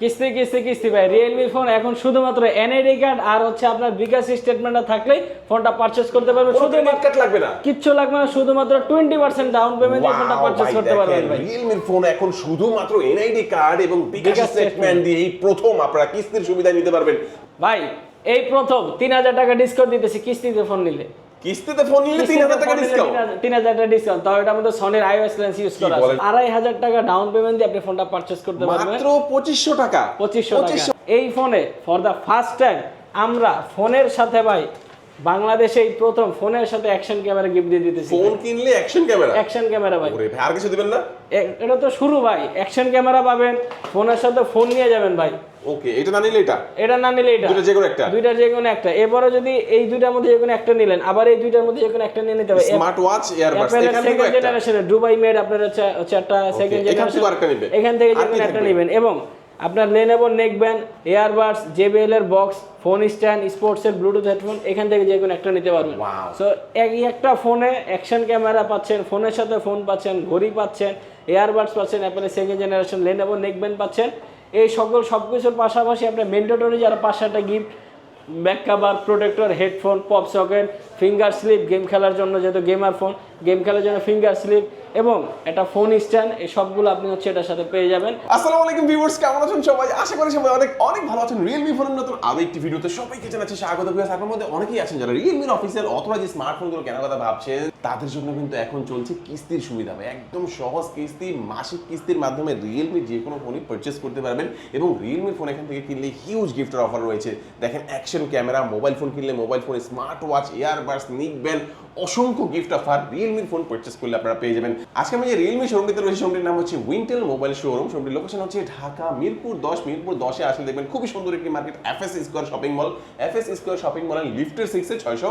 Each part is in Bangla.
কিস্তি কিস্তি কিস্তি ভাই। রিয়েলমি ফোন এখন শুধুমাত্র এনআইডি কার্ড আর হচ্ছে আপনার বিকাশ স্টেটমেন্টটা থাকলেই ফোনটা পারচেজ করতে পারবেন। শুধুমাত্র ক্রেডিট কার্ড লাগবে না। কিচ্ছু লাগবে না শুধুমাত্র টোয়েন্টি পার্সেন্ট ডাউন পেমেন্ট দিয়ে ফোনটা পারচেজ করতে পারবেন ভাই। রিয়েলমির ফোন এখন শুধুমাত্র এনআইডি কার্ড এবং বিকাশ স্টেটমেন্ট দিয়ে এই প্রথম আপনারা কিস্তির সুবিধা নিতে পারবেন। ভাই এই প্রথম তিন হাজার টাকা ডিসকাউন্ট দিতেছি কিস্তিতে ফোন নিলে। কিস্তিতে ফোন নিলে তিন হাজার টাকা ডিসকাউন্ট তিন হাজার টাকা ডিসকাউন্ট তাও মধ্যে সনির আইওএস লেন্স ইউজ করা আছে। বলেন? আড়াই হাজার টাকা ডাউন পেমেন্ট দিয়ে আপনি ফোনটা পারচেজ করতে পারবেন। মাত্র পঁচিশশো টাকা। পঁচিশশো টাকা। এই ফোনে ফর দ্য ফার্স্ট টাইম আমরা ফোনের সাথে ভাই বাংলাদেশে এই প্রথম ফোনের সাথে অ্যাকশন ক্যামেরা গিফট দিয়ে দিতেছি ফোন কিনলে অ্যাকশন ক্যামেরা অ্যাকশন ক্যামেরা ভাই। ওরে ভাই আর কিছু দিবেন না? এটা তো শুরু ভাই। অ্যাকশন ক্যামেরা পাবেন ফোনের সাথে ফোন নিয়ে যাবেন ভাই। ওকে এটা না নিলে এটা? এটা না নিলে এটা। দুটো যে কোনো একটা? দুইটার যে কোনো একটা। এবারে যদি এই দুইটার মধ্যে যে কোনো একটা নিলেন আবার এই দুইটার মধ্যে যে কোনো একটা নিয়ে নিতে হবে। স্মার্ট ওয়াচ ইয়ারবাডস এখান থেকে একটা। জেনারেশনে দুবাই মেড আপনার হচ্ছে হচ্ছে একটা সেকেন্ড এখান থেকে আরেকটা নিবেন। এখান থেকে যে কোনো একটা? নেবেন। এবং আপনার লেনেভো নেকব্যান্ড এয়ারবাডস জেবিএল এর বক্স ফোন স্ট্যান্ড স্পোর্টস এর ব্লুটুথ হেডফোন এখান থেকে যে কোনো একটা নিতে পারবেন. সো এই একটা ফোনে অ্যাকশন ক্যামেরা পাচ্ছেন ফোনের সাথে ফোন পাচ্ছেন ঘড়ি পাচ্ছেন এয়ারবাডস পাচ্ছেন অ্যাপেলের সেকেন্ড জেনারেশন লেনেভো নেকব্যান্ড পাচ্ছেন। এই সকল সব কিছুর পাশাপাশি আপনার মেন্ডেটরি যারা পাঁচ সাতটা gift back cover protector headphone pop socket finger slip game খেলার জন্য যেহেতু গেমার ফোন গেম খেলার জন্য ফিঙ্গার স্লিপ এবং একটা ফোন স্ট্যান্ড এই সবগুলো আপনি হচ্ছে এটার সাথে পেয়ে যাবেন। আসসালামু আলাইকুম ভিউয়ার্স কেমন আছেন সবাই? আশা করি সবাই অনেক অনেক ভালো আছেন। রিয়েলমি ফোনের নতুন আরও একটি ভিডিওতে সবাইকে জানাচ্ছি স্বাগত। ভিউয়ার্স আপনার মধ্যে অনেকেই আছেন যারা রিয়েলমির অফিসিয়াল অথবা যে স্মার্টফোনগুলো কেনার কথা ভাবছেন। তাদের জন্য কিন্তু এখন চলছে কিস্তির সুবিধা ভাই। একদম সহজ কিস্তি, মাসিক কিস্তির মাধ্যমে রিয়েলমি যে কোনো ফোনই পারচেস করতে পারবেন এবং রিয়েলমির ফোন এখান থেকে কিনলে হিউজ গিফটের অফার রয়েছে। দেখেন অ্যাকশন ক্যামেরা মোবাইল ফোন কিনলে mobile phone smart watch earbuds neckband অসংখ্য গিফট অফার রিয়েলমির ফোন পারচেস করলে আপনারা পেয়ে যাবেন। আজকে আমি যে রিয়েলমি শোরুমটিতে রয়েছে শোরুমটির নাম হচ্ছে উইন্টেল মোবাইল শোরুম শোরুমটির লোকেশন হচ্ছে ঢাকা মিরপুর দশ, মিরপুর দশে। আসলে দেখবেন খুবই সুন্দর একটি market F S square shopping mall F S square shopping মলের লিফটের সিক্সে ছয়শো।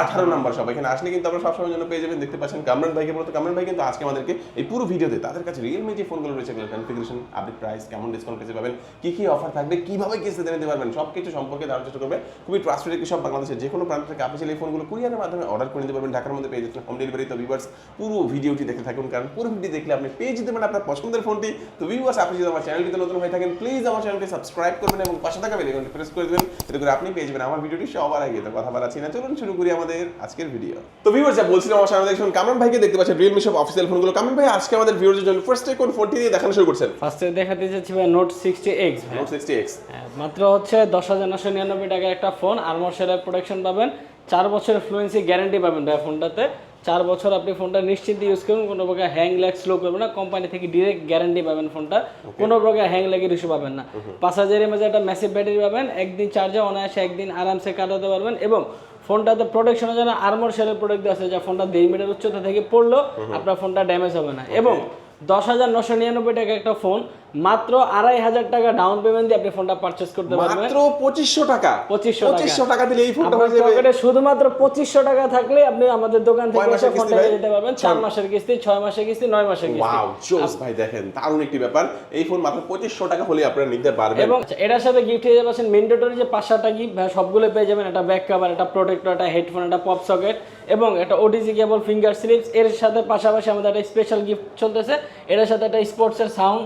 আঠারো নাম্বার সব এখানে আসলে কিন্তু আমরা সবসময় জন্য পেয়ে যাবেন, দেখতে পাচ্ছেন কামরান ভাইকে বলতে কামরান ভাই কিন্তু আজকে আমাদেরকে এই পুরো ভিডিওতে তাদের কাছে রিয়েলমি যে ফোনগুলো রয়েছে, এগুলো কনফিগারেশন আপডেট প্রাইস কেমন ডিসকাউন্ট পেতে পাবেন কি কি অফার থাকবে, কীভাবে কিস্তিতে নিতে পারবেন সব কিছু সম্পর্কে জানার চেষ্টা করবে খুবই ট্রাস্টেড একটি সব বাংলাদেশের যে কোনো প্রান্ত থেকে আপনি এই ফোনগুলো কুরিয়ারের মাধ্যমে অর্ডার করে নিতে পারবেন। ঢাকার মধ্যে পেয়ে যাচ্ছেন হোম ডেলিভারি তো ভিউয়ার্স পুরো ভিডিওটি দেখতে থাকুন, কারণ পুরো ভিডিও দেখলে আপনি পেয়ে যেতে পারেন আপনার পছন্দের ফোনটি তো ভিউয়ার্স আপনি যদি আমার চ্যানেলটিতে নতুন হয়ে থাকেন প্লিজ আমার চ্যানেলটি সাবস্ক্রাইব করবেন এবং পাশে থাকা বেল প্রেস করে দেবেন, এতে করে আপনি পেয়ে যাবেন আমার ভিডিওটি সবার আগে। তো কথা বলা না, চলুন শুরু করি আমাদের আজকের ভিডিও তো ভিউয়ার্স যা বলছিলাম আমার সামনে দেখুন কামরান ভাইকে দেখতে পাচ্ছেন রিয়েলমি সব অফিসিয়াল ফোনগুলো কামরান ভাই আজকে আমাদের ভিউয়ার্সের জন্য ফার্স্টে কোন ফোনটি দিয়ে দেখানো শুরু করছেন? ফার্স্টে দেখাতে চাচ্ছি ভাই Note sixty X Note sixty X মাত্র হচ্ছে দশ হাজার নশো নিরানব্বই টাকার একটা ফোন আর্মর সেলের প্রোটেকশন পাবেন। চার বছরের ফ্লুয়েন্সি গ্যারান্টি পাবেন ভাই ফোনটাতে। চার বছর আপনি ফোনটা নিশ্চিন্তে ইউজ করুন কোনো প্রকার হ্যাং ল্যাগ স্লো করবে না। কোম্পানি থেকে ডিরেক্ট গ্যারান্টি পাবেন ফোনটা। কোনো প্রকার হ্যাং ল্যাগের ইস্যু পাবেন না। পাঁচ হাজার এমএজ একটা ম্যাসিভ ব্যাটারি পাবেন। একদিন চার্জে অনায়াসে একদিন আরামসে কাটাতে পারবেন এবং ফোনটাতে প্রোটেকশনের জন্য আর্মর সেলের প্রোডাক্ট আছে যা ফোনটা দেড় মিটার উচ্চতা থেকে পড়ল আপনার ফোনটা ড্যামেজ হবে না। এবং দশ হাজার নশো নিরানব্বই টাকা একটা ফোন মাত্র আড়াই হাজার টাকা ডাউন পেমেন্ট দিয়ে আপনি ফোনটা পারচেস করতে পারবেন। মাত্র পঁচিশশো টাকা? 2500 টাকা। পঁচিশশো টাকা দিলে এই ফোনটা হয়ে যাবে। শুধুমাত্র পঁচিশশো টাকা থাকলে আপনি আমাদের দোকান থেকে এসে ফোনটা ভাই? নিতে পারবেন। চার মাসের কিস্তি ছয় মাসের কিস্তি নয় মাসের কিস্তি। ওয়াও জোস ভাই দেখেন দারুণ একটি ব্যাপার। এই ফোন মাত্র পঁচিশশো টাকা হলে আপনারা নিতে পারবেন। এবং এটার সাথে গিফট হিসেবে পাচ্ছেন মেন্ডেটরি যে পাঁচ সাতটা গিফট সবগুলো পেয়ে যাবেন। একটা ব্যাক কভার একটা প্রোটেক্টর একটা হেডফোন একটা পপ সকেট এবং একটা ওটিজি কেবল ফিঙ্গার স্লিপস এর সাথে পাশাপাশি আমাদের একটা স্পেশাল গিফট চলতেছে। এটার সাথে একটা স্পোর্টসের সাউন্ড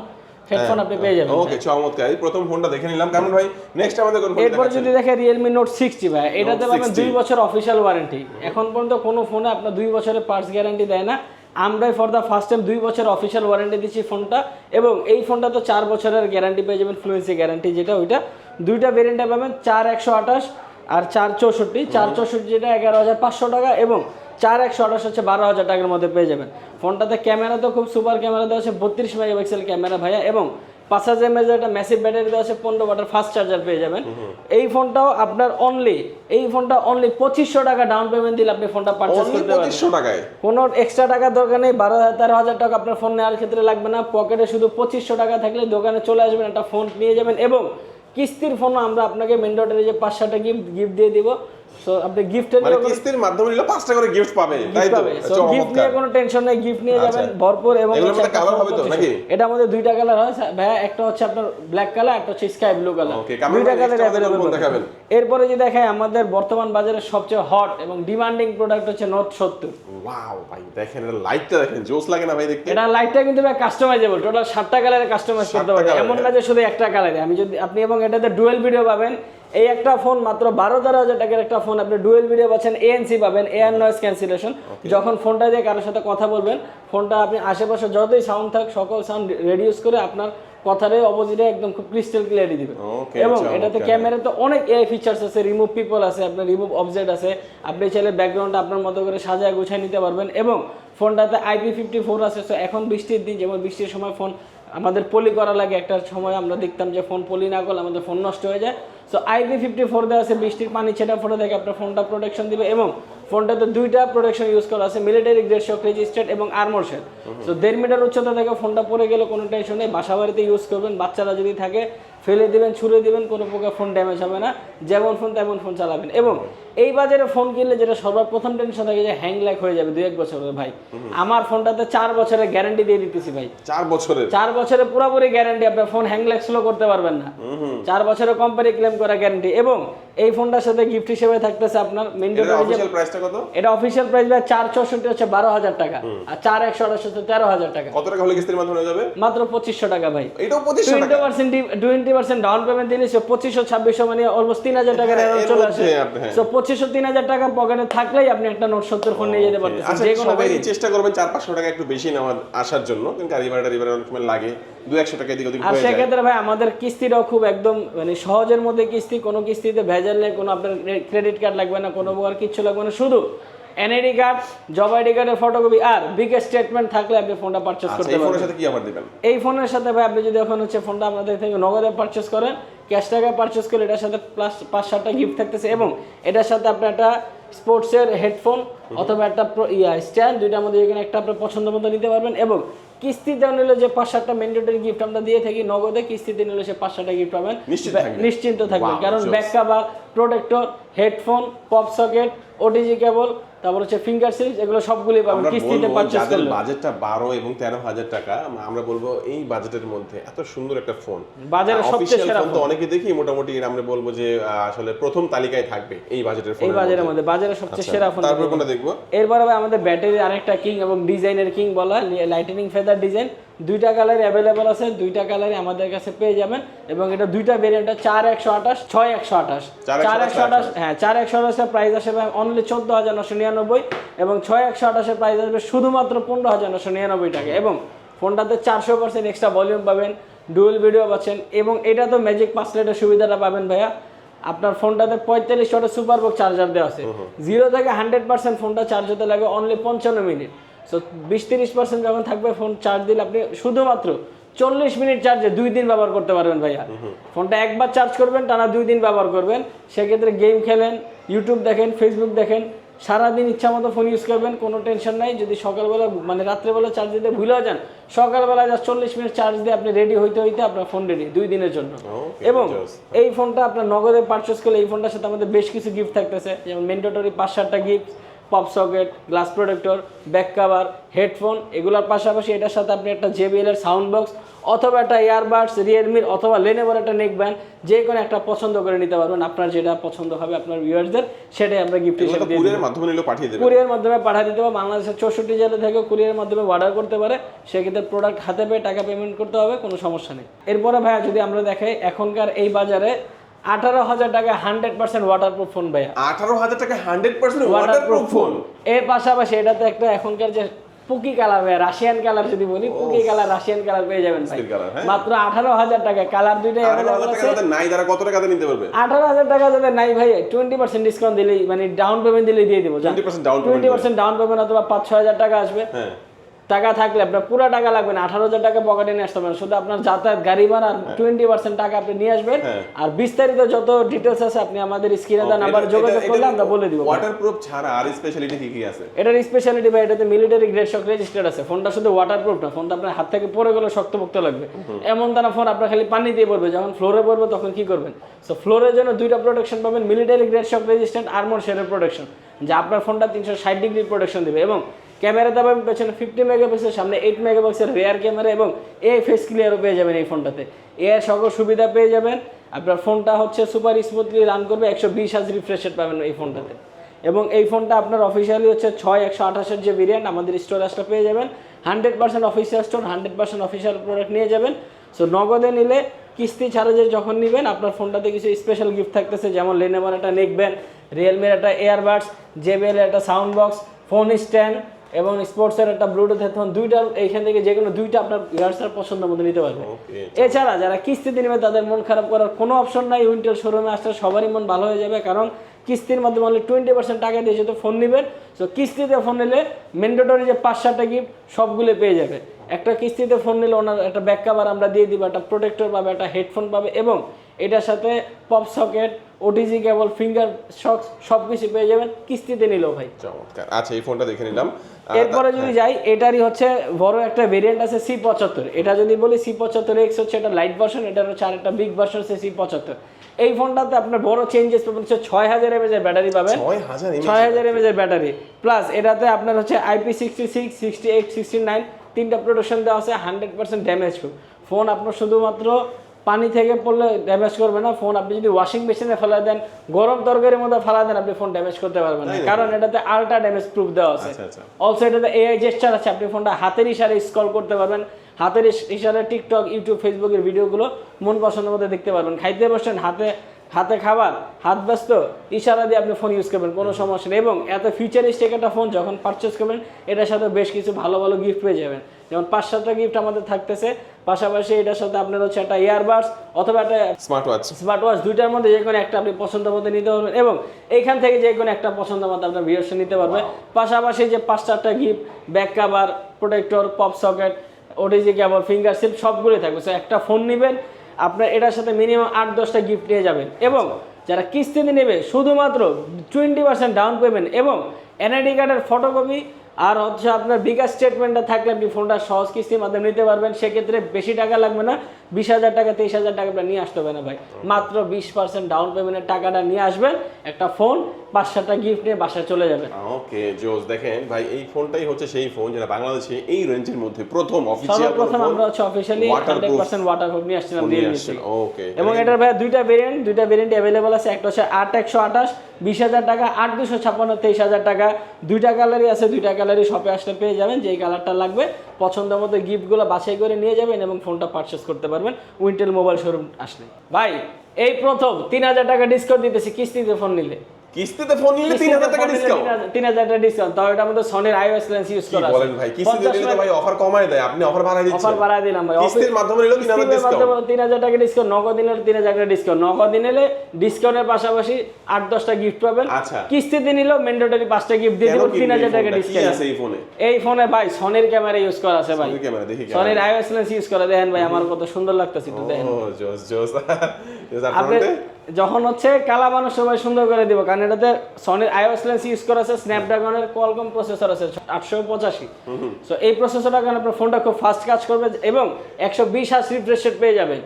হেডফোন আপনি পেয়ে যাবেন ওকে চমৎকার। এই প্রথম ফোনটা দেখে নিলাম। কেমন ভাই নেক্সট আমাদের কোন এরপর যদি দেখে রিয়েলমি নোট সিক্সটি ভাই এটাতে Note পাবেন 60 দুই বছর অফিসিয়াল ওয়ারেন্টি এখন পর্যন্ত কোনো ফোনে আপনার দুই বছরের পার্টস গ্যারান্টি দেয় না। আমরাই ফর দ্য ফার্স্ট টাইম দুই বছর অফিসিয়াল ওয়ারেন্টি দিচ্ছি ফোনটা। এবং এই ফোনটা তো চার বছরের গ্যারান্টি পেয়ে যাবেন ফ্লুয়েন্সি গ্যারান্টি যেটা ওইটা। দুইটা ভেরিয়েন্টে পাবেন চার একশো আঠাশ আর চার চৌষট্টি। চার চৌষট্টি যেটা এগারো হাজার পাঁচশো টাকা। এবং চার একশো আঠাশ হচ্ছে বারো হাজার টাকার মধ্যে পেয়ে যাবেন। ফোনটাতে ক্যামেরা তো খুব সুপার ক্যামেরা দেওয়া আছে বত্রিশ মেগাপিক্সেল ক্যামেরা ভাইয়া এবং পাঁচ হাজার এমএজ একটা ম্যাসিভ ব্যাটারি দেওয়া আছে পনেরো ওয়াটের ফাস্ট চার্জার পেয়ে যাবেন। এই ফোনটাও আপনার অনলি এই ফোনটা অনলি পঁচিশশো টাকা ডাউন পেমেন্ট দিলে আপনি ফোনটা পারচেস করতে পারবেন। টাকায়? কোনো এক্সট্রা টাকার দরকার নেই বারো হাজার তেরো হাজার টাকা আপনার ফোন নেওয়ার ক্ষেত্রে লাগবে না। পকেটে শুধু পঁচিশশো টাকা থাকলে দোকানে চলে আসবেন একটা ফোন নিয়ে যাবেন এবং কিস্তির ফোনও আমরা আপনাকে মেন্ডেটরি যে পাঁচ সাতটা গিফট গিফট দিয়ে দিব। সো আপনি গিফটের মানে কিস্তির মাধ্যমে নিলে পাঁচটা করে গিফট পাবে তাই তো? গিফট নিয়ে কোনো টেনশন নেই গিফট নিয়ে আচ্ছা। যাবেন ভরপুর এবং এগুলোর হচ্ছে মধ্যে একটা হবে তো, নাকি? এটার মধ্যে দুইটা কালার হয় ভাইয়া একটা হচ্ছে আপনার ব্ল্যাক কালার একটা হচ্ছে স্কাই ব্লু কালার দুইটা কালার আমাদের দেখাবেন? এরপরে যে দেখাই আমাদের বর্তমান বাজারে সবচেয়ে হট এবং ডিমান্ডিং প্রোডাক্ট হচ্ছে নোট সত্তর। ওয়াও ভাই দেখেন এটা লাইটটা দেখেন জোস লাগে না ভাই দেখতে। এটা লাইটটা কিন্তু কাস্টমাইজেবল টোটাল সাতটা কালারে কাস্টমাইজ করতে পারবেন। এমন না। যে শুধু একটা কালারে আমি যদি আপনি এবং এটাতে ডুয়েল ভিডিও পাবেন। এই একটা ফোন মাত্র বারো তেরো হাজার টাকার একটা ফোন আপনি ডুয়েল ভিডিও পাচ্ছেন এএনসি পাবেন এয়ার নয়েজ ক্যান্সেলেশন যখন ফোনটা দিয়ে কারোর সাথে কথা বলবেন ফোনটা আপনি আশেপাশে যতই সাউন্ড থাক সকল সাউন্ড রেডিউস করে আপনার কথারে অপোজিটে একদম খুব ক্রিস্টাল ক্লিয়ারিটি দিবে। এবং চমৎকার। এটাতে ক্যামেরাতে অনেক এআই ফিচার্স আছে রিমুভ পিপল আছে আপনার রিমুভ অবজেক্ট আছে আপনি চাইলে ব্যাকগ্রাউন্ডটা আপনার মতো করে সাজায় গুছায় নিতে পারবেন এবং ফোনটাতে আইপি ফিফটি ফোর আছে তো এখন বৃষ্টির দিন যেমন বৃষ্টির সময় ফোন আমাদের পলি করা লাগে একটা সময় আমরা দেখতাম যে ফোন পলি না করলে আমাদের ফোন নষ্ট হয়ে যায়। সো আইপি ফিফটি ফোর দেওয়া আছে বৃষ্টির পানি ছেটা ফোটা থেকে আপনার ফোনটা প্রোটেকশন দিবে এবং ফোনটাতে দুইটা প্রোটেকশন ইউজ করা আছে মিলিটারি গ্রেড শক রেজিস্টার্ড এবং আর্মর সেট সো দেড় মিটার উচ্চতা থেকে ফোনটা পড়ে গেলে কোনো টেনশন নেই বাসা বাড়িতে ইউজ করবেন বাচ্চারা যদি থাকে ফেলে দিবেন ছুড়ে দিবেন কোনো প্রকার ফোন ড্যামেজ হবে না। যেমন ফোন তেমন ফোন চালাবেন। এবং এই বাজারে ফোন কিনলে যেটা সর্বপ্রথম টেনশন থাকে যে হ্যাং ল্যাক হয়ে যাবে দুই এক বছরের ভাই। আমার ফোনটাতে চার বছরের গ্যারান্টি দিয়ে দিতেছি ভাই। চার বছরের? চার বছরের পুরোপুরি গ্যারান্টি আপনার ফোন হ্যাং ল্যাক স্লো করতে পারবেন না। চার বছরের কোম্পানি ক্লেম করা গ্যারান্টি এবং এই ফোনটার সাথে গিফট হিসেবে থাকতেছে আপনার কত? এটা অফিসিয়াল প্রাইস ভাই চার চৌষট্টি হচ্ছে বারো হাজার টাকা। আর চার একশো আঠাশ হচ্ছে তেরো হাজার টাকা। কত টাকা হলে কিস্তির মাধ্যমে যাবে? মাত্র পঁচিশশো টাকা ভাই। এটাও পঁচিশশো twenty twenty percent down payment দিলে সে পঁচিশশো ছাব্বিশশো মানে অলমোস্ট তিন হাজার টাকার হ্যাঁ, চলে আসে। হ্যাঁ। সো পঁচিশশো তিন হাজার টাকা পকেটে থাকলেই আপনি একটা নোট সত্তর ফোন নিয়ে যেতে পারতেছেন আচ্ছা যে কোনো চেষ্টা করবেন চার পাঁচশো টাকা একটু বেশি নেওয়ার আসার জন্য কিন্তু গাড়ি ভাড়া অনেক সময় লাগে দু একশো টাকা এদিক ওদিক আর সেক্ষেত্রে ভাই আমাদের কিস্তিটাও খুব একদম মানে সহজের মধ্যে কিস্তি কোনো কিস্তিতে ভেজাল নেই কোনো আপনার ক্রেডিট কার্ড লাগবে না কোনো প্রকার কিচ্ছু লাগবে না। শুধু এনআইডি কার্ড জব আইডি কার্ডের ফটোকপি আর বিগ স্টেটমেন্ট থাকলে আপনি ফোনটা পারচেস আচ্ছা করতে এই ফোনের পারবেন। সাথে কি অফার দিবেন? এই ফোনের সাথে ভাই আপনি যদি এখন হচ্ছে ফোনটা আপনাদের থেকে নগদে পারচেস করেন ক্যাশ টাকায় পারচেস করলে এটার সাথে প্লাস পাঁচ সাতটা গিফট থাকতেছে এবং এটার সাথে আপনি একটা স্পোর্টসের হেডফোন অথবা একটা ইয়া স্ট্যান্ড দুইটার মধ্যে যেখানে একটা আপনার পছন্দ মতো নিতে পারবেন এবং কিস্তিতে নিলে যে পাঁচ সাতটা ম্যান্ডেটরি গিফট আমরা দিয়ে থাকি নগদে কিস্তিতে নিলে সে পাঁচ সাতটা গিফট পাবেন। নিশ্চিন্ত থাকবেন কারণ back cover protector headphone pop socket OTG cable তারপর হচ্ছে ফিঙ্গার সিরিজ এগুলো সবগুলোই পাবেন। কিস্তিতে যাদের করলে। বাজেটটা বারো এবং তেরো হাজার টাকা আমরা বলব এই বাজেটের মধ্যে এত সুন্দর একটা ফোন বাজারের সবচেয়ে সেরা ফোন তো অনেকে দেখি মোটামুটি আমরা বলব যে আসলে প্রথম তালিকায় থাকবে এই বাজেটের ফোন এই বাজারের মধ্যে। বাজারের সবচেয়ে সেরা ফোন তারপর কোনটা দেখব? এরপরে ভাই আমাদের ব্যাটারির আরেকটা কিং এবং ডিজাইনের কিং বলা লাইটেনিং ফেদার ডিজাইন দুইটা কালার অ্যাভেলেবল আছে দুইটা কালারে আমাদের কাছে পেয়ে যাবেন। এবং এটা দুইটা ভেরিয়েন্ট চার একশো আঠাশ ছয় একশো আঠাশ। চার একশো আঠাশ। হ্যাঁ চার একশো আঠাশের প্রাইস আসবে অনলি চোদ্দ হাজার নশো নিরানব্বই এবং ছয় একশো আঠাশের প্রাইস আসবে শুধুমাত্র পনেরো হাজার নশো নিরানব্বই টাকা। এবং ফোনটাতে চারশো পার্সেন্ট এক্সট্রা ভলিউম পাবেন ডুয়েল ভিডিও পাচ্ছেন এবং এটা তো ম্যাজিক পাঁচ লাইটের সুবিধাটা পাবেন ভাইয়া। আপনার ফোনটাতে পঁয়তাল্লিশ ওয়াটের সুপার বক চার্জার দেওয়া আছে। জিরো থেকে হান্ড্রেড পার্সেন্ট ফোনটা চার্জ হতে লাগে অনলি পঞ্চান্ন মিনিট সো বিশ তিরিশ পার্সেন্ট যখন থাকবে ফোন চার্জ দিলে আপনি শুধুমাত্র চল্লিশ মিনিট চার্জে দুই দিন ব্যবহার করতে পারবেন ভাইয়া। ফোনটা একবার চার্জ করবেন টানা দুই দিন ব্যবহার করবেন। সেক্ষেত্রে গেম খেলেন ইউটিউব দেখেন ফেসবুক দেখেন সারাদিন ইচ্ছা মতো ফোন ইউজ করবেন কোনো টেনশন নাই। যদি সকালবেলা মানে রাত্রেবেলা চার্জ দিতে ভুলেও যান সকালবেলা যা চল্লিশ মিনিট চার্জ দিয়ে আপনি রেডি হইতে হইতে আপনার ফোন রেডি দুই দিনের জন্য। এবং এই ফোনটা আপনার নগদে পারচেস করলে এই ফোনটার সাথে আমাদের বেশ কিছু গিফট থাকতেছে। যেমন মেন্ডেটরি পাঁচ সাতটা gift pop socket glass protector back cover headphone এগুলোর পাশাপাশি এটার সাথে আপনি একটা জেবিএল এর সাউন্ড বক্স অথবা একটা ইয়ারবাডস রিয়েলমির অথবা লেনেভোর একটা নেক ব্যান্ড যে কোনো একটা পছন্দ করে নিতে পারবেন। আপনার যেটা পছন্দ হবে আপনার ভিউয়ার্সদের সেটাই আমরা গিফট হিসেবে দিয়ে কুরিয়ারের মাধ্যমে নিলেও পাঠিয়ে দেবে কুরিয়ার মাধ্যমে পাঠিয়ে দিতে হবে। বাংলাদেশের চৌষট্টি জেলা থেকে কুরিয়ার মাধ্যমে অর্ডার করতে পারে। সেক্ষেত্রে প্রোডাক্ট হাতে পেয়ে টাকা পেমেন্ট করতে হবে কোনো সমস্যা নেই। এরপরে ভাইয়া যদি আমরা দেখাই এখনকার এই বাজারে আঠারো হাজার টাকা হান্ড্রেড পার্সেন্ট ওয়াটারপ্রুফ ফোন ভাইয়া। আঠারো হাজার টাকা হান্ড্রেড পার্সেন্ট ওয়াটারপ্রুফ ফোন এর পাশাপাশি এটাতে একটা এখনকার যে পুকি কালার ভাইয়া রাশিয়ান কালার যদি বলি পুকি কালার রাশিয়ান কালার পেয়ে যাবেন ভাই। হ্যাঁ? মাত্র আঠারো হাজার টাকা কালার দুইটাই অ্যাভেলেবল আছে। নাই তারা কত টাকাতে নিতে পারবে? আঠারো হাজার টাকা যাদের নাই ভাই টোয়েন্টি পার্সেন্ট ডিসকাউন্ট দিলেই মানে ডাউন পেমেন্ট দিলেই দিয়ে দিব 20% টোয়েন্টি পার্সেন্ট ডাউন পেমেন্ট অথবা পাঁচ ছ হাজার টাকা আসবে। হ্যাঁ। টাকা থাকলে আপনার পুরো টাকা লাগবে না আঠারো হাজার টাকা পকেটে নিয়ে আসতে পারেন শুধু আপনার যাতায়াত গাড়ি ভাড়া টোয়েন্টি পার্সেন্ট টাকা আপনি নিয়ে আসবেন। হ্যাঁ। আর বিস্তারিত যত ডিটেলস আছে আপনি আমাদের স্ক্রিনে দেন আবার যোগাযোগ করলে আমরা বলে দিব। ওয়াটারপ্রুফ ছাড়া আর স্পেশালিটি কি কি আছে? এটার স্পেশালিটি ভাই এটাতে মিলিটারি গ্রেড শক রেজিস্টার্ড আছে। ফোনটা শুধু ওয়াটারপ্রুফ না ফোনটা আপনার হাত থেকে পড়ে গেলে শক্ত শক্তপোক্ত লাগবে। এমন দানা ফোন আপনার খালি পানি দিয়ে পড়বে যখন ফ্লোরে পড়বে তখন কি করবেন? সো ফ্লোরের জন্য দুইটা প্রোটেকশন পাবেন military grade shock resistant armour শেডের প্রোটেকশন যা আপনার ফোনটা তিনশো ষাট ডিগ্রি প্রোটেকশন দেবে এবং ক্যামেরাতে পাবেন পেছনে ফিফটি মেগাপিক্সেল সামনে এইট মেগাপিক্সেল রেয়ার ক্যামেরা এবং এ ফেস ক্লিয়ারও পেয়ে যাবেন এই ফোনটাতে এর সকল সুবিধা পেয়ে যাবেন। আপনার ফোনটা হচ্ছে সুপার স্মুথলি রান করবে, একশো বিশ হাজার রিফ্রেশ পাবেন এই ফোনটাতে এবং এই ফোনটা আপনার অফিসিয়ালি হচ্ছে ছয় একশো আঠাশের যে ভেরিয়েন্ট আমাদের স্টোর স্টোরেজটা পেয়ে যাবেন। Hundred percent official store hundred percent official product নিয়ে যাবেন। সো নগদে নিলে কিস্তি ছাড়া যে যখন নেবেন, আপনার ফোনটাতে কিছু স্পেশাল গিফট থাকতেছে, যেমন লেনেমার একটা নেকব্যান্ড রিয়েলমির একটা এয়ারবাডস জেবিএল একটা সাউন্ড বক্স ফোন স্ট্যান্ড এবং স্পোর্টসের একটা ব্লুটুথ হেডফোন দুইটা এইখান থেকে যে কোনো দুইটা আপনার ইয়ার্সের পছন্দ মতো নিতে পারবে। ওকে এছাড়া যারা কিস্তিতে নেবে তাদের মন খারাপ করার কোনো অপশন নাই। উইন্টার শোরুমে আসলে সবারই মন ভালো হয়ে যাবে কারণ কিস্তির মাধ্যমে অনলি টোয়েন্টি পার্সেন্ট টাকা দিয়ে যেহেতু ফোন নেবেন সো কিস্তিতে ফোন নিলে ম্যান্ডেটরি যে পাঁচ সাতটা গিফট সবগুলো পেয়ে যাবে। একটা কিস্তিতে ফোন নিলে ওনার একটা ব্যাক কাভার আমরা দিয়ে দিব একটা প্রোটেক্টর পাবে একটা হেডফোন পাবে এবং এটার সাথে pop socket OTG cable finger শক্স সব কিছু পেয়ে যাবেন কিস্তিতে নিলেও ভাই। চমৎকার। আচ্ছা এই ফোনটা দেখে নিলাম। এরপরে যদি যাই এটারই হচ্ছে বড় একটা ভেরিয়েন্ট আছে সি পঁচাত্তর। এটা যদি বলি সি পঁচাত্তর এক্স হচ্ছে এটা লাইট ভার্সন এটার হচ্ছে আরেকটা বিগ ভার্সন হচ্ছে সি পঁচাত্তর। এই ফোনটাতে আপনার বড় চেঞ্জেস পাবেন হচ্ছে ছয় হাজার এমএজ এর ব্যাটারি পাবেন। ছয় হাজার এমএজ এর ব্যাটারি প্লাস এটাতে আপনার হচ্ছে IP sixty six sixty eight sixty nine তিনটা প্রোটেকশন দেওয়া আছে হান্ড্রেড পার্সেন্ট ড্যামেজ ফোন আপনার শুধুমাত্র পানি থেকে পড়লে ড্যামেজ করবে না ফোন আপনি যদি ওয়াশিং মেশিনে ফেলা দেন গরম তরকারির মধ্যে ফেলা দেন আপনি ফোন ড্যামেজ করতে পারবেন না। কারণ এটাতে আলট্রা ড্যামেজ প্রুফ দেওয়া আছে। আচ্ছা আচ্ছা। অলসো এটাতে এআই জেস্টার আছে আপনি ফোনটা হাতের ইশারে স্ক্রল করতে পারবেন। হাতের ইশারে টিকটক ইউটিউব ফেসবুকের ভিডিওগুলো মন পছন্দের মধ্যে দেখতে পারবেন। খাইতে বসছেন হাতে হাতে খাবার হাত ব্যস্ত ইশারা দিয়ে আপনি ফোন ইউজ করবেন কোনো সমস্যা নেই। এবং এত ফিউচারিস্টিক একটা ফোন যখন পারচেস করবেন এটার সাথে বেশ কিছু ভালো ভালো গিফট পেয়ে যাবেন। যেমন পাঁচ সাতটা গিফট আমাদের থাকতেছে পাশাপাশি এটার সাথে আপনার হচ্ছে একটা ইয়ারবাডস অথবা একটা স্মার্ট ওয়াচ স্মার্ট ওয়াচ দুইটার মধ্যে যে কোনো একটা আপনি পছন্দ মতো নিতে পারবেন এবং এইখান থেকে যে কোনো একটা পছন্দ মতো আপনার ভিউয়ার্স নিতে পারবে। পাশাপাশি যে পাঁচ চারটা gift back cover protector pop socket OTG cable finger sheep সবগুলোই থাকবে। সো একটা ফোন নেবেন আপনার এটার সাথে মিনিমাম আট দশটা গিফট নিয়ে যাবেন এবং যারা কিস্তিতে নেবে শুধুমাত্র টোয়েন্টি পার্সেন্ট ডাউন পেমেন্ট এবং এনআইডি কার্ডের ফটোকপি আর হচ্ছে আপনার বিকাশ স্টেটমেন্টটা থাকলে আপনি ফোনটা সহজ কিস্তির মাধ্যমে নিতে পারবেন। সেক্ষেত্রে বেশি টাকা লাগবে না। বিশ হাজার টাকা তেইশ হাজার টাকা আপনার নিয়ে আসতে হবে না ভাই। মাত্র বিশ পার্সেন্ট ডাউন পেমেন্টের টাকাটা নিয়ে আসবেন একটা ফোন পাঁচ সাতটা গিফট নিয়ে বাসায় চলে যাবেন। ওকে জোস দেখেন ভাই এই ফোনটাই হচ্ছে সেই ফোন যেটা বাংলাদেশে এই রেঞ্জের মধ্যে প্রথম অফিসিয়াল সর্বপ্রথম আমরা হচ্ছে অফিসিয়ালি হান্ড্রেড পার্সেন্ট ওয়াটারপ্রুফ নিয়ে আসছিলাম রিয়েলমি ওকে এবং এটার ভাই দুইটা ভেরিয়েন্ট দুইটা ভেরিয়েন্ট অ্যাভেলেবল আছে একটা হচ্ছে আট একশো আঠাশ বিশ হাজার টাকা আট দুশো ছাপ্পান্ন তেইশ হাজার টাকা। দুইটা কালারই আছে দুইটা কালারই শপে আসলে পেয়ে যাবেন যেই কালারটা লাগবে পছন্দ মতো গিফটগুলো বাছাই করে নিয়ে যাবেন এবং ফোনটা পারচেস করতে পারবেন। উইন্টেল মোবাইল শোরুম আসলে। ভাই, এই প্রথম তিন হাজার টাকা ডিসকাউন্ট দিতেছি, কিস্তিতে ফোন নিলে। কিস্তিতে ফোন নিলে তিন হাজার টাকা ডিসকাউন্ট তিন হাজার টাকা ডিসকাউন্ট এটা আমাদের সনের আইওএস লেন্স ইউজ করা বলেন ভাই? কিস্তিতে নিলে ভাই অফার কমায় দেয়। আপনি অফার বাড়ায় দিচ্ছেন। অফার বাড়ায় দিলাম ভাই। কিস্তির মাধ্যমে তিন হাজার ডিসকাউন্ট তিন হাজার টাকা ডিসকাউন্ট নগদ দিনের তিন হাজার টাকা ডিসকাউন্ট নগদ নিলে ডিসকাউন্টের পাশাপাশি আট দশটা গিফট পাবেন। আচ্ছা। কিস্তিতে নিলেও ম্যান্ডেটরি পাঁচটা গিফট দিয়ে দেবো তিন হাজার টাকা কি ডিসকাউন্ট আছে এই ফোনে এই ফোনে ভাই সনির ক্যামেরা ইউজ করা আছে ভাই। সনির ক্যামেরা দেখি সনির আইওএস লেন্স ইউজ করা। দেখেন ভাই আমার কত সুন্দর লাগতেছে একটু দেখেন। ও জোস জোস। জোস আর আপনি ফ্রন্টে যখন হচ্ছে কালা মানুষ সবাই সুন্দর করে দিব কারণ এটাতে সনির আইওএস লেন্স ইউজ করা আছে স্ন্যাপড্রাগনের কোয়ালকম প্রসেসর আছে আটশো পঁচাশি। সো এই প্রসেসরটার কারণে আপনার ফোনটা খুব ফাস্ট কাজ করবে এবং একশো বিশ হার্স রিফ্রেশ রেট পেয়ে যাবেন।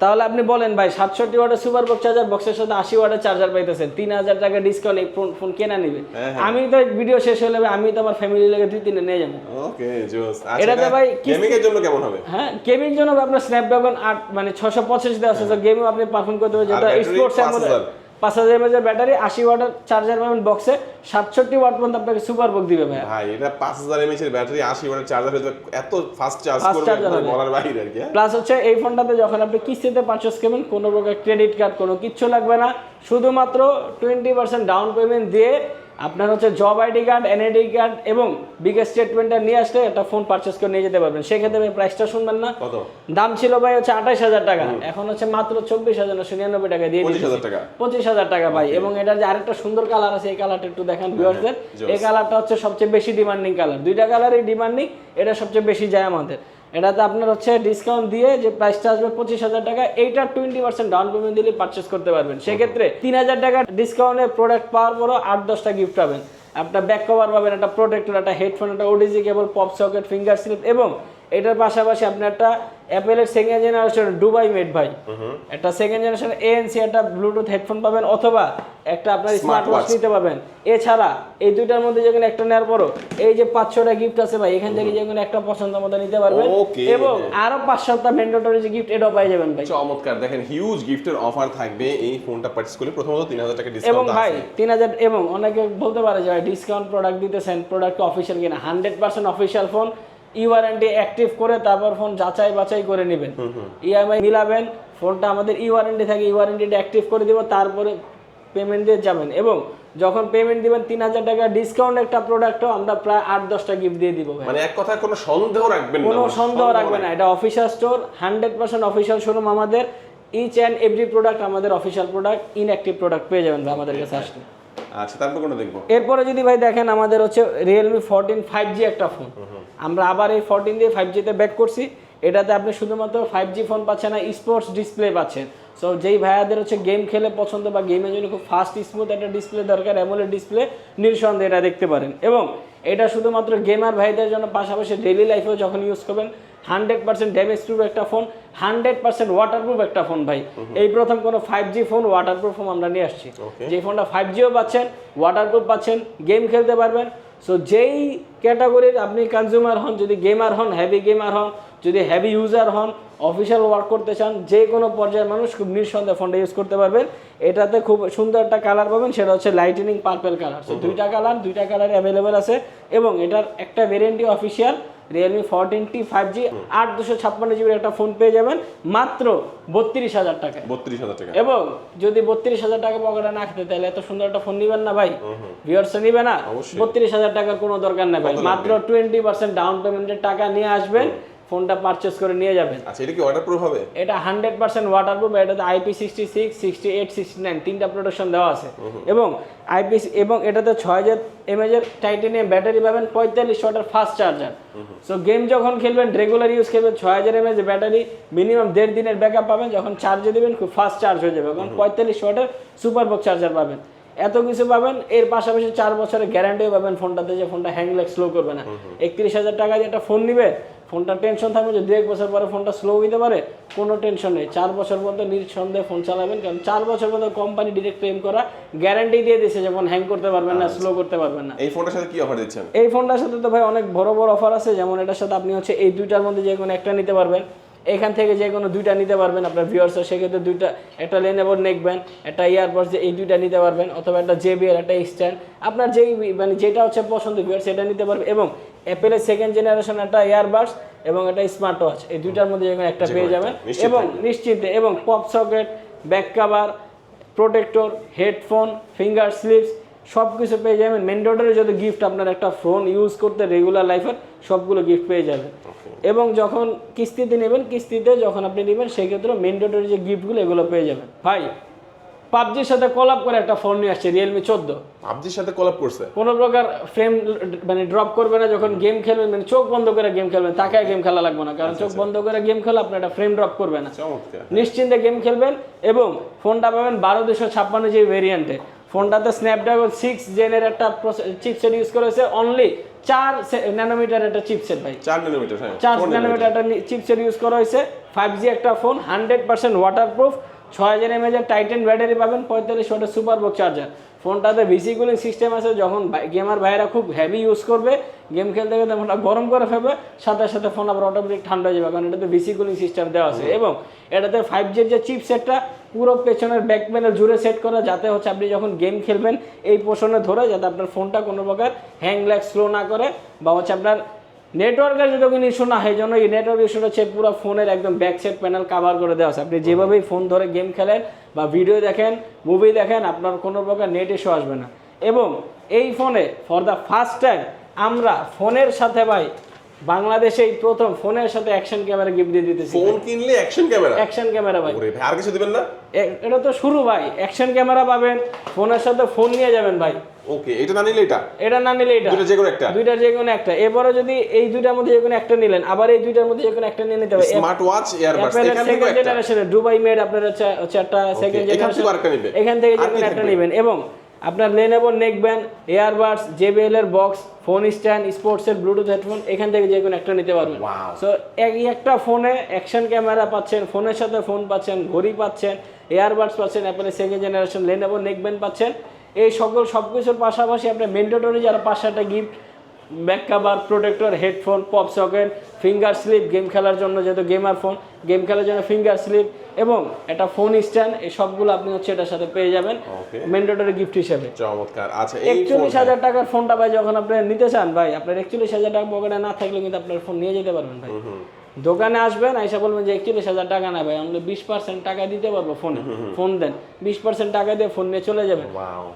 তাহলে আপনি বলেন ভাই সাতষট্টি ওয়াটের সুপার বক্স চার্জার বক্সের সাথে আশি ওয়াটের চার্জার পাইতেছেন তিন হাজার টাকা ডিসকাউন্ট এই ফোন ফোন কেনা নিবে। হ্যাঁ, হ্যাঁ। আমি তো ভিডিও শেষ হলে আমি তো আমার ফ্যামিলি লেগে দুই তিনে নিয়ে যাব। ওকে জোস। এটাতে ভাই গেমিং এর জন্য কেমন হবে? হ্যাঁ গেমিং জন্য আপনার স্ন্যাপড্রাগন আট মানে ছশো পঁচাশি দেওয়া আছে গেমও আপনি পারফর্ম করতে পারবেন যেটা স্পোর্টস এর মধ্যে 5000 পাঁচ হাজার এমএজের ব্যাটারি আশি ওয়াটের চার্জার পাবেন বক্সে সাতষট্টি ওয়াট পর্যন্ত আপনাকে সুপার বক দিবে ভাই ভাই এটা পাঁচ হাজার এমএচ এর ব্যাটারি আশি ওয়াটের চার্জার হয়ে এত ফাস্ট চার্জ করবে। বলার বাইরে আর কি হ্যাঁ? প্লাস হচ্ছে এই ফোনটাতে যখন আপনি কিস্তিতে পারচেস করবেন কোনো প্রকার ক্রেডিট কার্ড কোনো কিচ্ছু লাগবে না শুধুমাত্র টোয়েন্টি পার্সেন্ট ডাউন পেমেন্ট দিয়ে আপনার হচ্ছে job ID card NID card এবং বিগেস্ট স্টেটমেন্টটা নিয়ে আসলে একটা ফোন পারচেস করে নিয়ে যেতে পারবেন। সেক্ষেত্রে ভাই প্রাইসটা শুনবেন না। কত? দাম ছিল ভাই হচ্ছে আঠাশ হাজার টাকা। এখন হচ্ছে মাত্র চব্বিশ হাজার নশো নিরানব্বই টাকা দিয়ে পঁচিশ হাজার টাকা। পঁচিশ হাজার টাকা ভাই। এবং এটার যে আরেকটা সুন্দর কালার আছে এই কালারটা একটু দেখেন ভিউয়ারদের এই কালারটা হচ্ছে সবচেয়ে বেশি ডিমান্ডিং কালার দুইটা কালারই ডিমান্ডিং এটা সবচেয়ে বেশি যায় আমাদের। এটাতে আপনার হচ্ছে ডিসকাউন্ট দিয়ে যে প্রাইসটা আসবে পঁচিশ হাজার টাকা এইটা টোয়েন্টি পার্সেন্ট ডাউন পেমেন্ট দিলে পারচেস করতে পারবেন। সেক্ষেত্রে তিন হাজার টাকা ডিসকাউন্টে প্রোডাক্ট পাওয়ার পরও আট দশটা গিফট পাবেন। একটা ব্যাক কভার পাবেন একটা প্রোটেক্টর একটা হেডফোন একটা OTG cable pop socket finger slip এবং এটার পাশাপাশি আপনি একটা অ্যাপেলের সেকেন্ড জেনারেশন ডুবাই মেড ভাই। একটা সেকেন্ড জেনারেশন এএনসি একটা ব্লুটুথ হেডফোন পাবেন অথবা একটা আপনার স্মার্ট ওয়াচ নিতে পাবেন এছাড়া এই দুইটার মধ্যে যখন একটা নেওয়ার পরও এই যে পাঁচ ছটা গিফট আছে ভাই এখান থেকে যখন একটা পছন্দ মতো নিতে পারবেন। এবং আরও পাঁচ সাতটা ম্যান্ডেটরি যে গিফট এটাও পাই যাবেন ভাই। চমৎকার। দেখেন হিউজ গিফটের অফার থাকবে এই ফোনটা পারচেস করলে। প্রথমত তিন হাজার টাকা এবং ডিসকাউন্ট ভাই আছে তিন হাজার এবং অনেকে বলতে পারে যে ভাই ডিসকাউন্ট প্রোডাক্ট দিতেছেন প্রোডাক্ট অফিসিয়াল কিনা? হান্ড্রেড পার্সেন্ট অফিসিয়াল ফোন ই ওয়ারেন্টি অ্যাক্টিভ করে তারপর ফোন যাচাই বাছাই করে নেবেন। ইএমআই মিলাবেন ফোনটা আমাদের ই ওয়ারেন্টি থাকে ই ওয়ারেন্টিটা অ্যাক্টিভ করে দিব তারপরে পেমেন্ট দিয়ে যাবেন। এবং যখন পেমেন্ট দিবেন তিন হাজার টাকা ডিসকাউন্ট একটা প্রোডাক্টও আমরা প্রায় আট দশটা গিফট দিয়ে দিব মানে এক কথায় কোনো সন্দেহ রাখবেন কোনো মানে সন্দেহ রাখবে না এটা official store hundred percent official showroom আমাদের। ইচ অ্যান্ড এভরি প্রোডাক্ট আমাদের অফিসিয়াল প্রোডাক্ট ইনঅ্যাক্টিভ প্রোডাক্ট পেয়ে যাবেন আমাদের কাছে আসলে। আচ্ছা তারপর কোনো দেখব? এরপরে যদি ভাই দেখেন আমাদের হচ্ছে রিয়েলমি ফোরটিন ফাইভ জি একটা ফোন আমরা আবার এই ফোরটিন দিয়ে ফাইভ জিতে ব্যাক করছি। এটাতে আপনি শুধুমাত্র ফাইভ জি ফোন পাচ্ছেন না স্পোর্টস ডিসপ্লে পাচ্ছেন। সো যেই ভাইয়াদের হচ্ছে গেম খেলে পছন্দ বা গেমের জন্য খুব ফাস্ট স্মুথ একটা ডিসপ্লে দরকার অ্যামোলেড ডিসপ্লে নিঃসন্দেহে এটা দেখতে পারেন। এবং এটা শুধুমাত্র গেমার ভাইদের জন্য পাশাপাশি ডেইলি লাইফেও যখন ইউজ করবেন হান্ড্রেড পার্সেন্ট ড্যামেজ প্রুফ একটা phone hundred percent waterproof একটা ফোন ভাই। এই প্রথম কোনো five G phone waterproof phone আমরা নিয়ে আসছি. যে ফোনটা ফাইভ জিও পাচ্ছেন ওয়াটারপ্রুফ পাচ্ছেন গেম খেলতে পারবেন। সো যেই ক্যাটাগরির আপনি কনজিউমার হন যদি গেমার হন হেভি গেমার হন যদি হ্যাভি ইউজার হন অফিসিয়াল ওয়ার্ক করতে চান যে কোনো পর্যায়ের মানুষ খুব নিঃসন্দেহে ফোনটা ইউজ করতে পারবেন। এটাতে খুব সুন্দর একটা কালার পাবেন সেটা হচ্ছে লাইটেনিং পার্পেল কালার সো দুইটা কালার দুইটা কালার অ্যাভেলেবেল আছে এবং এটার একটা ভেরিয়েন্টই official Realme fourteen T five G আট দুশো ছাপ্পান্ন জিবির একটা ফোন পেয়ে যাবেন মাত্র বত্রিশ হাজার টাকা বত্রিশ হাজার টাকা এবং যদি বত্রিশ হাজার টাকা পকেটে না খেতে তাহলে এত সুন্দর একটা ফোন নিবেন না ভাই? ভিওর্সে নিবে না? বত্রিশ হাজার টাকার কোনো দরকার নেই ভাই। মাত্র টোয়েন্টি পার্সেন্ট ডাউন পেমেন্টের টাকা নিয়ে আসবেন। ফোনটা পারচেস করে নিয়ে যাবেন। আচ্ছা এটা কি ওয়াটার প্রুফ হবে? এটা হান্ড্রেড পার্সেন্ট ওয়াটার প্রুফ এটাতে IP sixty six sixty eight sixty nine তিনটা প্রোটেকশন দেওয়া আছে। এবং আইপি এবং এটাতে ছয় হাজার এমএজের টাইটেনিয়াম ব্যাটারি পাবেন পঁয়তাল্লিশ ওয়াটের ফাস্ট চার্জার সো গেম যখন খেলবেন রেগুলার ইউজ ছয় হাজার এমএজ ব্যাটারি মিনিমাম দেড় দিনের ব্যাকআপ পাবেন যখন চার্জে দেবেন খুব ফাস্ট চার্জ হয়ে যাবে। কারণ পঁয়তাল্লিশ ওয়াটের সুপার বক চার্জার পাবেন। এত কিছু পাবেন এর পাশাপাশি চার বছরের গ্যারান্টিও পাবেন ফোনটাতে যে ফোনটা হ্যাং লেগ স্লো করবে না। একত্রিশ হাজার টাকা দিয়ে একটা ফোন নিবে ফোনটা টেনশন থাকবে যে দু এক বছর পরে ফোনটা স্লো হইতে পারে কোনো টেনশন নেই। চার বছর পর্যন্ত নিঃসন্দেহে ফোন চালাবেন কারণ চার বছর পর্যন্ত কোম্পানি ডিরেক্ট ক্লেম করা গ্যারান্টি দিয়ে দিয়েছে যেমন হ্যাং করতে পারবেন না স্লো করতে পারবেন না। এই ফোনটার সাথে কি অফার দিচ্ছেন? এই ফোনটার সাথে তো ভাই অনেক বড় বড় অফার আছে যেমন এটার সাথে আপনি হচ্ছে এই দুইটার মধ্যে যে কোনো একটা নিতে পারবেন। এখান থেকে যে কোনো দুইটা নিতে পারবেন আপনার ভিউয়ার্স সেক্ষেত্রে দুইটা একটা লেনেবর নেকবেন একটা ইয়ারবাডস যে এই দুইটা নিতে পারবেন অথবা একটা জে জেবিএল একটা স্ট্যান্ড আপনার যেই মানে যেটা হচ্ছে পছন্দ ভিউয়ার্স সেটা নিতে পারবেন এবং অ্যাপেলের সেকেন্ড জেনারেশন একটা ইয়ারবাডস এবং একটা স্মার্ট ওয়াচ এই দুইটার মধ্যে যে কোনো একটা পেয়ে যাবেন এবং। নিশ্চিন্তে এবং pop socket back cover protector headphone finger slips সব কিছু পেয়ে যাবেন। ম্যান্ডেটরি যত গিফট আপনার একটা ফোন ইউজ করতে রেগুলার লাইফের সবগুলো গিফট পেয়ে যাবেন। এবং যখন কিস্তিতে নেবেন কিস্তিতে যখন আপনি নেবেন সেক্ষেত্রে ম্যান্ডেটরি যে গিফটগুলো এগুলো পেয়ে যাবেন। ভাই পাবজির সাথে কলাপ করে একটা ফোন নিয়ে আসছে রিয়েলমি চোদ্দ। পাবজির সাথে কলাপ করছে? কোনো প্রকার ফ্রেম মানে ড্রপ করবে না যখন গেম খেলবেন মানে চোখ বন্ধ করে গেম খেলবেন তাকায় গেম খেলা লাগবে না কারণ চোখ বন্ধ করে গেম খেলে আপনার একটা ফ্রেম ড্রপ করবে না। নিশ্চিন্তে গেম খেলবেন এবং ফোনটা পাবেন বারো দুশো ছাপ্পান্ন জিবি ভেরিয়েন্টে ফোনটাতে স্ন্যাপড্রাগন সিক্স জেনের একটা চিপসেট ইউজ করেছে অনলি চার ন্যানোমিটার একটা চিপসেট ভাই। চার ন্যানোমিটার হ্যাঁ। চার ন্যানোমিটার একটা চিপসেট ইউজ করা হয়েছে। ফাইভ জি একটা ফোন হান্ড্রেড পার্সেন্ট ওয়াটারপ্রুফ ছয় হাজার এমএজের টাইটেন ব্যাটারি পাবেন পঁয়তাল্লিশ ওয়াটের সুপার বক চার্জার ফোনটাতে ভিসি কুলিং সিস্টেম আছে যখন গেমার ভাইয়েরা খুব হেভি ইউজ করবে গেম খেলতে খেলতে ফোনটা গরম করে ফেলবে সাথে সাথে ফোন আবার অটোমেটিক ঠান্ডা হয়ে যাবে কারণ এটাতে ভিসি কুলিং সিস্টেম দেওয়া আছে। এবং এটাতে ফাইভ জির যে চিপ সেটটা পুরো পেছনের ব্যাক প্যানেল জুড়ে সেট করা যাতে হচ্ছে আপনি যখন গেম খেলবেন এই পোষণে ধরে যাতে আপনার ফোনটা কোনো প্রকার হ্যাং ল্যাগ স্লো না করে বা হচ্ছে আপনার নেটওয়ার্কের যদি কোনো ইস্যু না হয় জন্য এই নেটওয়ার্ক ইস্যুটা হচ্ছে পুরো ফোনের একদম ব্যাক সাইড প্যানেল কাভার করে দেওয়া আছে। আপনি যেভাবেই ফোন ধরে গেম খেলেন বা ভিডিও দেখেন মুভি দেখেন, আপনার কোনো প্রকার নেট ইস্যু আসবে না। এবং এই ফোনে ফর দ্য ফার্স্ট টাইম আমরা ফোনের সাথে ভাই বাংলাদেশে এই প্রথম ফোনের সাথে অ্যাকশন ক্যামেরা গিফট দিয়ে দিতেছি। ফোন কিনলে অ্যাকশন ক্যামেরা অ্যাকশন ক্যামেরা ভাই। ওরে ভাই আর কিছু দিবেন না? এটা তো শুরু ভাই। অ্যাকশন ক্যামেরা পাবেন ফোনের সাথে ফোন নিয়ে যাবেন ভাই। ওকে এটা না নিলে এটা? এটা না নিলে এটা। দুটো যে কোনো একটা। দুইটার যে কোনো একটা। এরপরে যদি এই দুইটার মধ্যে যে কোনো একটা নিলেন আবার এই দুইটার মধ্যে যে কোনো একটা নিয়ে নিতে হবে। স্মার্ট ওয়াচ ইয়ারবাডস এখান থেকে একটা। জেনারেশনের দুবাই মেড আপনার হচ্ছে হচ্ছে একটা সেকেন্ড এখান জেনারেশন থেকে আরেকটা নিবে। এখান থেকে যে কোনো একটা? নেবেন। এবং আপনার Lenovo neck band airbuds JBL এর বক্স ফোন স্ট্যান্ড স্পোর্টস এর ব্লুটুথ হেডফোন এখান থেকে যে কোনো একটা নিতে পারবেন। সো এই একটা ফোনে অ্যাকশন ক্যামেরা পাচ্ছেন ফোনের সাথে ফোন পাচ্ছেন ঘড়ি পাচ্ছেন এয়ারবাডস পাচ্ছেন অ্যাপেলের second generation Lenovo neck band পাচ্ছেন। এই সকল সব কিছুর পাশাপাশি আপনার মেন্ডেটরি যারা সাতটা gift back cover protector headphone pop socket finger slip game খেলার জন্য যেহেতু গেমার ফোন গেম খেলার জন্য ফিঙ্গার স্লিপ এবং একটা ফোন স্ট্যান্ড এই সবগুলো আপনি হচ্ছে এটার সাথে পেয়ে যাবেন. মেন্ডেটরি গিফট হিসেবে। চমৎকার। আচ্ছা এই একচল্লিশ হাজার টাকার ফোনটা ভাই যখন আপনি নিতে চান ভাই আপনার একচল্লিশ হাজার টাকা পকেটে না থাকলে কিন্তু আপনার ফোন নিয়ে যেতে পারবেন ভাই। দোকানে আসবেন আইসা বলবেন যে একচল্লিশ হাজার টাকা না ভাই আমরা বিশ পার্সেন্ট টাকা দিতে পারব ফোনে ফোন দেন বিশ পার্সেন্ট টাকা দিয়ে ফোন নিয়ে চলে যাবেন।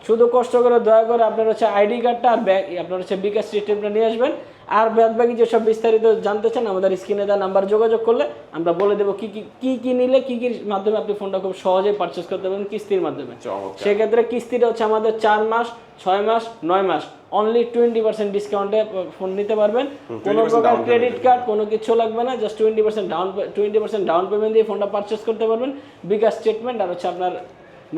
শুধু কষ্ট করে দয়া করে আপনার হচ্ছে আইডি কার্ডটা আর ব্যাগ আপনার হচ্ছে বিকাশ সিস্টেমটা নিয়ে আসবেন। আর বাদ বাকি যেসব বিস্তারিত জানতে চান আমাদের স্ক্রিনে দেওয়া নাম্বার যোগাযোগ করলে আমরা বলে দেবো কি কি কি কি নিলে কি কি মাধ্যমে আপনি ফোনটা খুব সহজে পারচেস করতে পারবেন কিস্তির মাধ্যমে। সেক্ষেত্রে কিস্তিটা হচ্ছে আমাদের চার মাস ছয় মাস নয় মাস। অনলি টোয়েন্টি পার্সেন্ট ডিসকাউন্টে ফোন নিতে পারবেন। কোনো প্রকার ক্রেডিট কার্ড কোনো কিছু লাগবে না just twenty percent down twenty percent down payment দিয়ে ফোনটা পারচেস করতে পারবেন। বিকাশ স্টেটমেন্ট আর হচ্ছে আপনার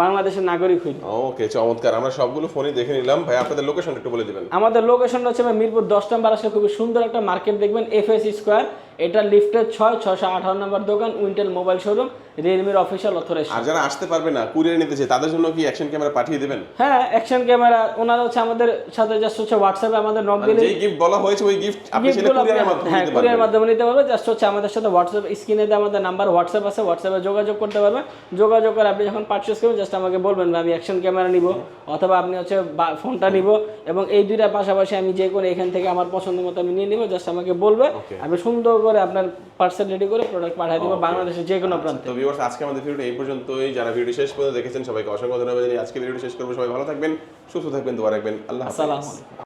বাংলাদেশের নাগরিক হইল ওকে চমৎকার। আমরা সবগুলো ফোনই দেখে নিলাম। ভাই আপনাদের লোকেশনটা একটু বলে দিবেন। আমাদের লোকেশনটা হচ্ছে মিরপুর দশ নম্বর আসলে খুবই সুন্দর একটা মার্কেট দেখবেন এফএস স্কোয়ার এটা লিফটের ছয় ছয়শো আঠারো নম্বর দোকান উইন্টেল মোবাইল শোরুম রিয়েলমির অফিসিয়াল অথরাইজেশন আর যারা আসতে পারবে না কুরিয়ার নিতে চাই তাদের জন্য কি অ্যাকশন ক্যামেরা পাঠিয়ে দেবেন? হ্যাঁ অ্যাকশন ক্যামেরা ওনারা হচ্ছে আমাদের সাথে জাস্ট হচ্ছে হোয়াটসঅ্যাপে আমাদের নক মানে দিলে যেই গিফট বলা হয়েছে ওই গিফট আপনি সেটা কুরিয়ারের মাধ্যমে হ্যাঁ নিতে কুরিয়ার পারবেন। মাধ্যমে নিতে পারবে জাস্ট হচ্ছে আমাদের সাথে হোয়াটসঅ্যাপ স্ক্রিনে দিয়ে আমাদের নাম্বার হোয়াটসঅ্যাপ আছে হোয়াটসঅ্যাপে যোগাযোগ করতে পারবেন। যোগাযোগ করে আপনি যখন পারচেস করবেন জাস্ট আমাকে বলবেন আমি অ্যাকশন ক্যামেরা নিব অথবা আপনি হচ্ছে ফোনটা নিব। এবং এই দুইটার পাশাপাশি আমি যে কোনো এখান থেকে আমার পছন্দ মতো আমি নিয়ে নিব জাস্ট আমাকে বলবে। আমি সুন্দর করে আপনার পার্সেল রেডি করে প্রোডাক্ট পাঠিয়ে দিব বাংলাদেশের যে কোনো প্রান্তে। তো ভিউয়ার্স আজকে আমাদের ভিডিও এই পর্যন্তই। যারা ভিডিও শেষ পর্যন্ত দেখেছেন সবাইকে অসংখ্য ধন্যবাদ জানাই আজকে ভিডিও শেষ করব। সবাই ভালো থাকবেন সুস্থ থাকবেন দোয়া রাখবেন। আল্লাহ হাফেজ। আসসালামু আলাইকুম।